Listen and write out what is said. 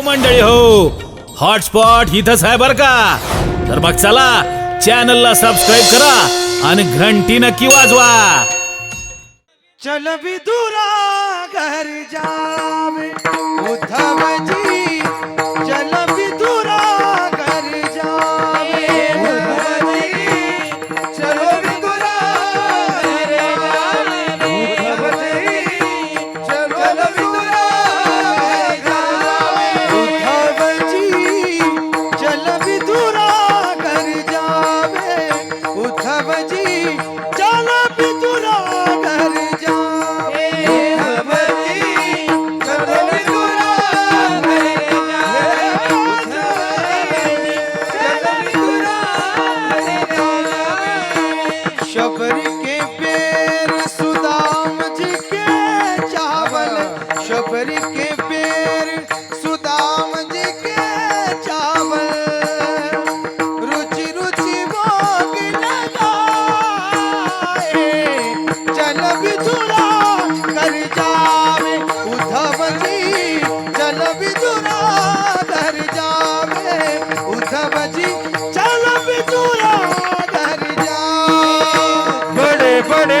हो मंडळी हो. हॉटस्पॉट इथंच आहे बर का? तर मग चला चॅनलला सबस्क्राईब करा आणि घंटी नक्की वाजवा. चल विदुरा घर जा. शबरी के पेर सुदाम जी के चावल। रुचि रुचि भोग लगाए चल विधुरा कर जावे उद्धव जी चल विधुरा कर जावे उद्धव जी चल विधुरा कर जावे। बड़े बड़े